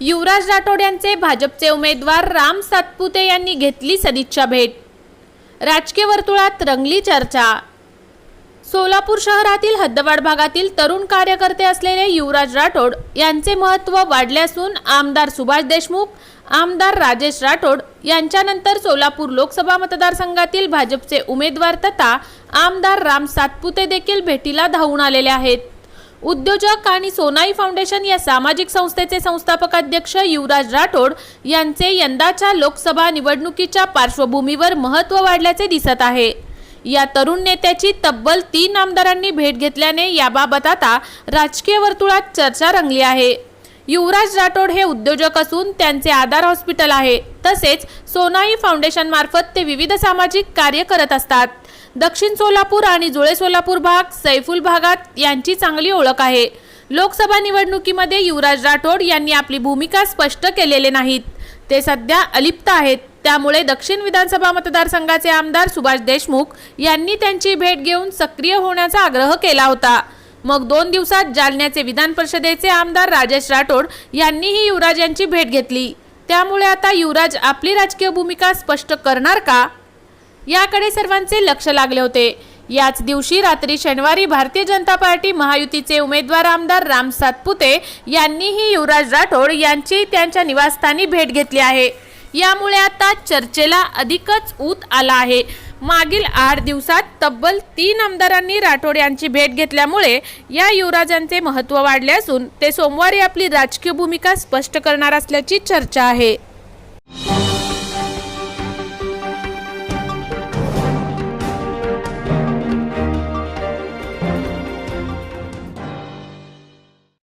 युवराज राठोड यांचे भाजपचे उमेदवार राम सातपुते यांनी घेतली सदिच्छा भेट. राजकीय वर्तुळात रंगली चर्चा. सोलापूर शहरातील हद्दवाड भागातील तरुण कार्यकर्ते असलेले युवराज राठोड यांचे महत्त्व वाढले असून आमदार सुभाष देशमुख आमदार राजेश राठोड यांच्यानंतर सोलापूर लोकसभा मतदारसंघातील भाजपचे उमेदवार तथा आमदार राम सातपुते देखील भेटीला धावून आलेले आहेत. उद्योजक आणि सोनाई फाउंडेशन या सामाजिक संस्थेचे संस्थापक अध्यक्ष युवराज राठोड यांचे यंदाच्या लोकसभा निवडणुकीच्या पार्श्वभूमीवर महत्त्व वाढल्याचे दिसत आहे. या तरुण नेत्याची तब्बल तीन आमदारांनी भेट घेतल्याने याबाबत आता राजकीय वर्तुळात चर्चा रंगली आहे. युवराज राठोड हे उद्योजक असून त्यांचे आधार हॉस्पिटल आहे. तसेच सोनाई फाउंडेशन मार्फत ते विविध सामाजिक कार्य करत असतात. दक्षिण सोलापूर आणि जुळे सोलापूर भाग सैफुल भागात यांची चांगली ओळख आहे. लोकसभा निवडणुकीमध्ये युवराज राठोड यांनी आपली भूमिका स्पष्ट केलेले नाहीत. ते सध्या अलिप्त आहेत. त्यामुळे दक्षिण विधानसभा मतदारसंघाचे आमदार सुभाष देशमुख यांनी त्यांची भेट घेऊन सक्रिय होण्याचा आग्रह केला होता. मग दोन दिवसात जालन्याचे विधान परिषदेचे आमदार राजेश राठोड यांनीही युवराज यांची भेट घेतली. त्यामुळे आता युवराज आपली राजकीय भूमिका स्पष्ट करणार का? याकडे सर्वांचे लक्ष लागले होते. याच दिवशी रात्री शनिवारी भारतीय जनता पार्टी महायुतीचे उमेदवार आमदार राम सातपुते यांनीही युवराज राठोड यांची त्यांच्या निवासस्थानी भेट घेतली आहे. यामुळे आता चर्चेला अधिकच ऊत आला आहे. मागील आठ दिवसात तब्बल तीन आमदारांनी राठोड यांची भेट घेतल्यामुळे या युवराजांचे महत्त्व वाढले असून ते सोमवारी आपली राजकीय भूमिका स्पष्ट करणार असल्याची चर्चा आहे.